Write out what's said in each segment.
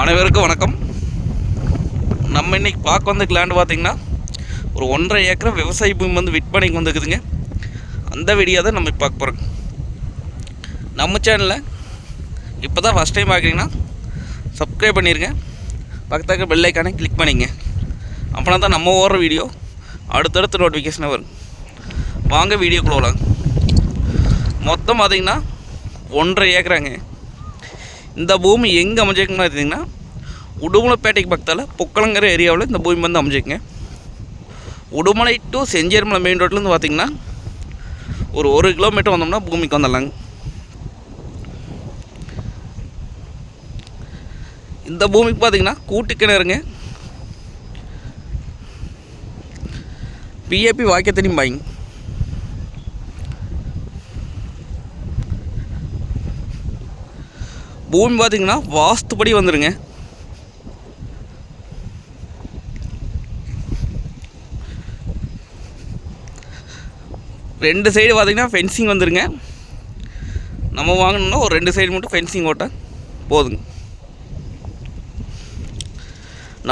அனைவருக்கும் வணக்கம். நம்ம இன்னைக்கு பார்க்க வந்த லேண்ட் பார்த்திங்கன்னா ஒரு ஒன்றரை ஏக்கர் விவசாய பூமி வந்து விற்பனைக்கு வந்துக்குதுங்க அந்த வீடியோ தான் நம்ம பார்க்க போகிறோம் நம்ம சேனலில் இப்போ தான் ஃபஸ்ட் டைம் பார்க்குறீங்கன்னா சப்ஸ்கிரைப் பண்ணிடுங்க பக்கத்தாக்க பெல் ஐக்கானே கிளிக் பண்ணிங்க. அப்படின்னா தான் நம்ம ஓடுற வீடியோ அடுத்தடுத்து நோட்டிஃபிகேஷனாக வரும். வாங்க வீடியோக்குள்ளே வரலாம் மொத்தம் பார்த்திங்கன்னா ஒன்றரை ஏக்கராங்க. இந்த பூமி எங்கே அமைஞ்சிருக்குன்னு பார்த்தீங்கன்னா உடுமலைப்பேட்டைக்கு பக்கத்தில் பொக்கலங்கிற ஏரியாவில் இந்த பூமி வந்து அமைஞ்சிருக்குங்க. உடுமலை டு செஞ்சேரிமலை மெயின் ரோட்லேருந்து பார்த்திங்கன்னா ஒரு ஒரு கிலோமீட்டர் வந்தோம்னா பூமிக்கு வந்துடலாங்க. இந்த பூமிக்கு பார்த்தீங்கன்னா கூட்டு கிணறுங்க பிஏபி வாக்கியத்தனி பாய்ங்க. பூமி பார்த்தீங்கன்னா வாஸ்துப்படி வந்துடுங்க ரெண்டு சைடு பார்த்தீங்கன்னா ஃபென்சிங் வந்துருங்க. நம்ம வாங்கணும்னா ஒரு ரெண்டு சைடு மட்டும் ஃபென்சிங் ஓட்ட போதுங்க.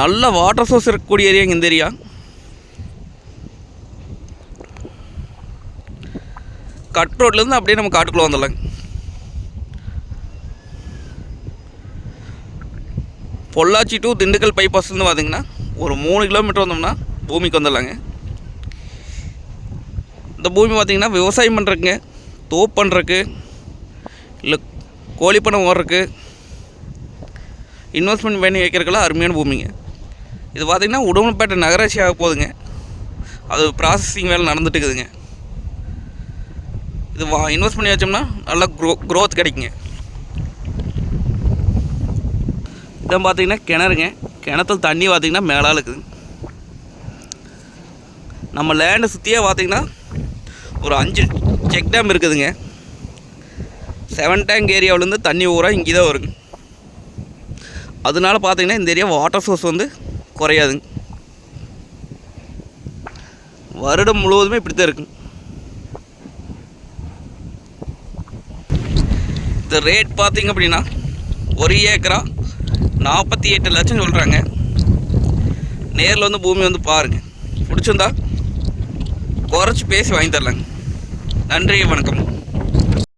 நல்ல வாட்டர் சோர்ஸ் இருக்கக்கூடிய ஏரியாங்க இந்த ஏரியா கட் ரோட்லேருந்து அப்படியே நம்ம காட்டுக்குள்ளே வந்துடலாங்க. பொள்ளாச்சி டு திண்டுக்கல் பைபாஸ்லேருந்து பார்த்தீங்கன்னா ஒரு மூணு கிலோமீட்டர் வந்தோம்னா பூமிக்கு வந்துடலாங்க. இந்த பூமி பார்த்தீங்கன்னா விவசாயம் பண்ணுறதுங்க தோப்பு பண்ணுறக்கு இல்லை கோழி பண்ணை ஓடுறக்கு இன்வெஸ்ட்மெண்ட் பண்ணி வைக்கிறதுக்கெல்லாம் அருமையான பூமிங்க. இது பார்த்திங்கன்னா உடுமலைப்பேட்டை நகராட்சி ஆக போகுதுங்க. அது ப்ராசஸிங் வேலை நடந்துட்டுக்குதுங்க இது வா இன்வெஸ்ட் பண்ணி வச்சோம்னா நல்லா க்ரோ க்ரோத் கிடைக்குங்க. இதான் பார்த்தீங்கன்னா கிணறுங்க. கிணத்துல தண்ணி பார்த்தீங்கன்னா மேலால் இருக்குது. நம்ம லேண்டை சுற்றியே பார்த்தீங்கன்னா ஒரு அஞ்சு செக் டேம் இருக்குதுங்க. செவன் டேங்க் ஏரியாவிலேருந்து தண்ணி ஊரா இங்கே தான் வருங்க அதனால பார்த்தீங்கன்னா இந்த ஏரியா வாட்டர் சோர்ஸ் வந்து குறையாதுங்க. வருடம் முழுவதுமே இப்படி தான் இருக்குங்க இந்த ரேட் பார்த்தீங்க அப்படின்னா ஒரு ஏக்கரா நாற்பத்தி எட்டு லட்சம் சொல்கிறாங்க நேரில் வந்து பூமி வந்து பாருங்கள் பிடிச்சிருந்தா குறைச்சி பேசி வாங்கி தரலாங்க. நன்றி வணக்கம்.